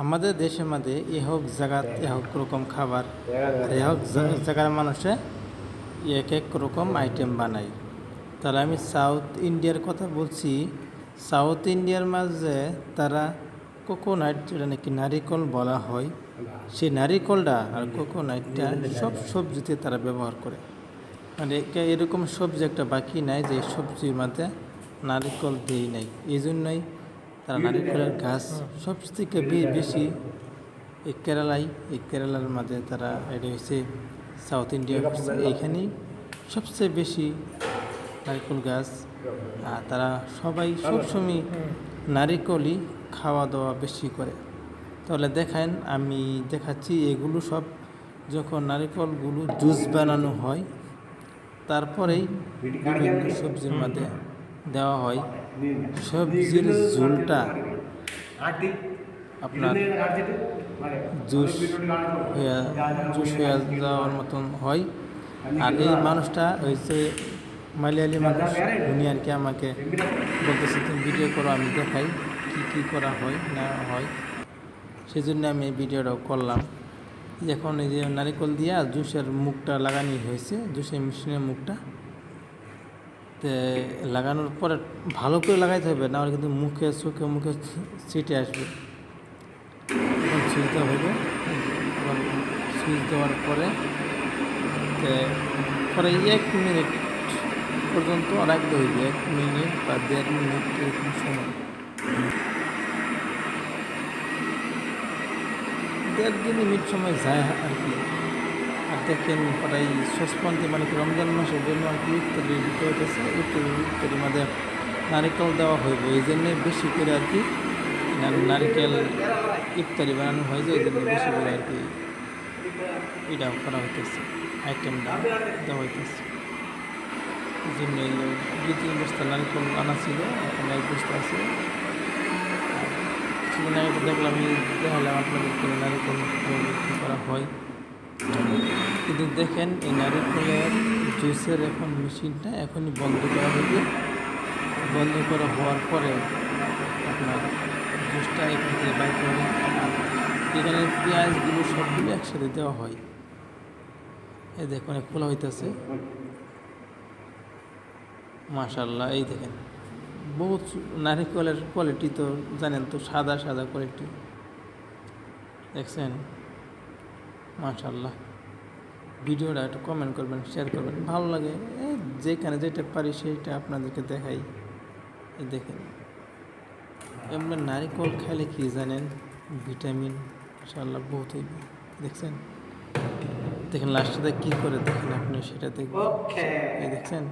আমাদের দেশের মধ্যে এ হোক জায়গাত এ হোক রকম খাবার এ হোক জায়গার মানুষে এক এক রকম আইটেম বানায়। তাহলে আমি সাউথ ইন্ডিয়ার কথা বলছি। সাউথ ইন্ডিয়ার মাঝে তারা কোকোনাট, যেটা নাকি নারিকল বলা হয়, সেই নারিকলটা আর কোকোনাটটা সব সবজিতে তারা ব্যবহার করে। মানে এরকম সবজি একটা বাকি নাই যে সবজির মধ্যে নারিকল দেই নাই। এই জন্যই তারা নারিকলের গাছ সব থেকে বেশি এই কেরালায়, এই কেরালার মাঝে তারা এটা হচ্ছে সাউথ ইন্ডিয়া এইখানেই সবচেয়ে বেশি নারিকল গাছ আর তারা সবাই সবসময় নারিকলই খাওয়া দাওয়া বেশি করে। তাহলে দেখেন, আমি দেখাচ্ছি এগুলো সব যখন নারিকলগুলো জুস বানানো হয়, তারপরেই সবজির মধ্যে দেওয়া হয় সবজির ঝোলটা আপনার জুস হয়ে জুস হয়ে যাওয়ার মতন হয়। আর এই মানুষটা হয়েছে মালিয়ালি মানুষ। উনি আর কি আমাকে বলতেছে, তুমি ভিডিও করো, আমি দেখাই কি কি করা হয়, না হয়। সেই জন্য আমি এই ভিডিওটা করলাম। এখন এই যে নারিকল দিয়া জুসের মুখটা লাগানি হয়েছে, জুসের মেশিনের মুখটা। লাগানোর পরে ভালো করে লাগাইতে হবে, না কিন্তু মুখে চোখে মুখে ছিটে আসবে। দেওয়া হবে। সুইচ দেওয়ার পরে পরে এক মিনিট পর্যন্ত রাখতে হইবে। এক মিনিট বা দেড় মিনিট এরকম সময়। দেড় মিনিট সময় যায় আর কি। দেখেন প্রায় সসপন্থী মানে কি রমজান মাসের জন্য আর কি ইত্যাদি দিতে হইতেছে। ইত্যাদি ইত্যাদি মধ্যে নারিকেল দেওয়া হইব। এই জন্যে বেশি করে আর কি নারিকেল ইফতারি বানানো হয় যে, এই জন্য বেশি করে আর কি এটা করা হইতেছে। আইটেমটা দেওয়া হইতেছে। এই জন্য দুই, তিন বস্তা নারিকেল আনা ছিল, এখন এক বস্তা আছে। কিছুদিন দেখলাম আপনাদেরকে নারিকেল কীভাবে বিক্রি করা হয় কিন্তু দেখেন, এই নারিকেলের জুসের এখন মেশিনটা এখনই বন্ধ করা হবে বন্ধ করা হওয়ার পরে আপনার জুসটা এখান থেকে বাইর করে এখানে পেঁয়াজগুলো সবগুলো একসাথে দেওয়া হয়। এই দেখুন খোলা হইতেছে। মাশাল্লাহ এই দেখেন। বহুত নারিকেলের কোয়ালিটি তো জানেন তো, সাদা সাদা কোয়ালিটি দেখছেন? মাশাল্লাহ ভিডিওটা একটু কমেন্ট করবেন শেয়ার করবেন ভালো লাগে। যেখানে যেটা পারি সেটা আপনাদেরকে দেখাই। এই দেখেন। এমনি নারিকল খেলে কি জানেন? ভিটামিন ইনশাল্লাহ বহুত হইবে। দেখছেন? দেখেন লাস্টে কী করে দেখেন আপনি সেটা দেখবেন। এই দেখছেন?